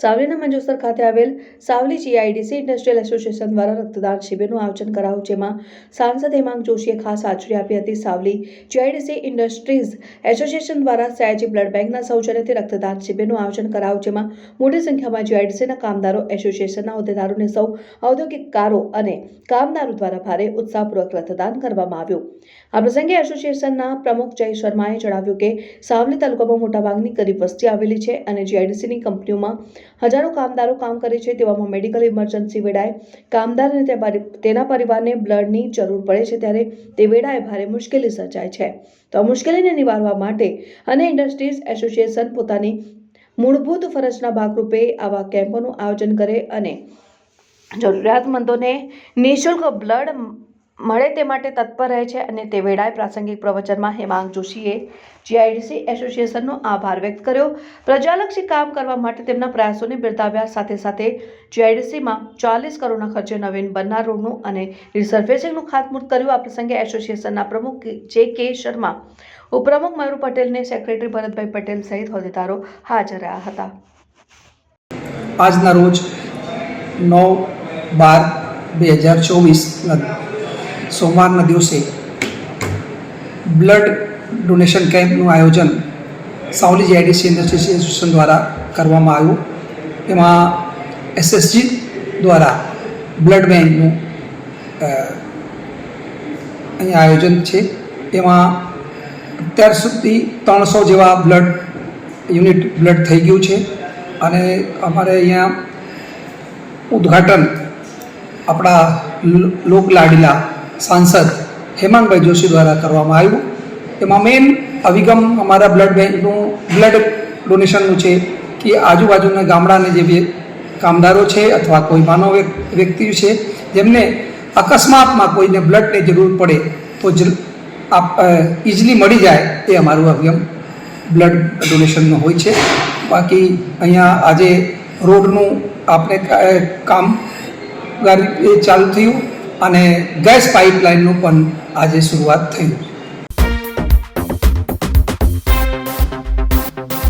સાવલીના મંજુસર ખાતે આવેલ Savli GIDC industrial association દ્વારા રક્તદાન શિબિરનું આયોજન કરાયું, જેમાં સાંસદ હેમાંગ જોશીએ ખાસ હાજરી આપી હતી. સાવલી જીઆઈડીસી ઇન્ડસ્ટ્રીઝ એસોસિએશન દ્વારા સયાજી બ્લડ બેંકના સૌજન્યથી રક્તદાન શિબિરનું આયોજન કરાયું, જેમાં મોટી સંખ્યામાં જીઆઈડીસીના કામદારો, એસોસિએશનના હોદ્દેદારોને સૌ ઔદ્યોગિકકારો અને કામદારો દ્વારા ભારે ઉત્સાહપૂર્વક રક્તદાન કરવામાં આવ્યું. આ પ્રસંગે એસોસિએશનના પ્રમુખ જય શર્માએ જણાવ્યું કે સાવલી તાલુકામાં મોટાભાગની ગરીબ વસ્તી આવેલી છે અને જીઆઈડીસીની કંપનીઓમાં હજારો કામદારો કામ કરે છે તેવામાં મેડિકલ ઇમરજન્સી વેળાએ કામદાર અને તેના પરિવારને બ્લડની જરૂર પડે છે ત્યારે તે વેળાએ ભારે મુશ્કેલી સર્જાય છે. તો આ મુશ્કેલીને નિવારવા માટે અને ઇન્ડસ્ટ્રીઝ એસોસિએશન પોતાની મૂળભૂત ફરજના ભાગરૂપે આવા કેમ્પોનું આયોજન કરે અને જરૂરિયાતમંદોને નિઃશુલ્ક બ્લડ મળે તે માટે તત્પર રહે છે અને તે વેળાએ પ્રાસંગિક પ્રવચનમાં હેમાંગ જોશીએ જીઆઈડીસી એસોસિએશનનો આભાર વ્યક્ત કર્યો. પ્રજાલક્ષી કામ કરવા માટે તેમના પ્રયાસોને બિરદાવ્યા. સાથે સાથે જીઆઈડીસીમાં ચાલીસ કરોડના ખર્ચે નવીન બનનાર રોડનું અને રિસર્ફેસિંગનું ખાતમુહૂર્ત કર્યું. આ પ્રસંગે એસોસિએશનના પ્રમુખ જે કે શર્મા, ઉપપ્રમુખ મયુર પટેલને સેક્રેટરી ભરતભાઈ પટેલ સહિત હોદ્દેદારો હાજર રહ્યા હતા. આજના રોજ નવ બાર બે હજાર ચોવીસના સોમવારના દિવસે બ્લડ ડોનેશન કેમ્પનું આયોજન સાવલી જીઆઈડીસી ઇન્ડસ્ટ્રીઝ એસોસિએશન દ્વારા કરવામાં આવ્યું. એમાં એસએસજી દ્વારા બ્લડ બેંકનું અહીંયા આયોજન છે. એમાં અત્યાર સુધી ત્રણસો જેવા બ્લડ યુનિટ બ્લડ થઈ ગયું છે. અને અમારે અહીંયા ઉદ્ઘાટન આપણા લોકલાડીલા સાંસદ હેમાંગભાઈ જોશી દ્વારા કરવામાં આવ્યું. એમાં મેઇન અભિગમ અમારા બ્લડ બેંકનું બ્લડ ડોનેશનનું છે કે આજુબાજુના ગામડાને જે કામદારો છે અથવા કોઈ માનવ વ્યક્તિ છે, જેમને અકસ્માતમાં કોઈને બ્લડની જરૂર પડે તો જ ઇઝીલી મળી જાય એ અમારું અભિગમ બ્લડ ડોનેશનનો હોય છે. બાકી અહીંયા આજે રોડનું આપણે કામ એ ચાલુ થયું. અને ગેસ પાઇપલાઇનનું પણ આજે શરૂઆત થઈ.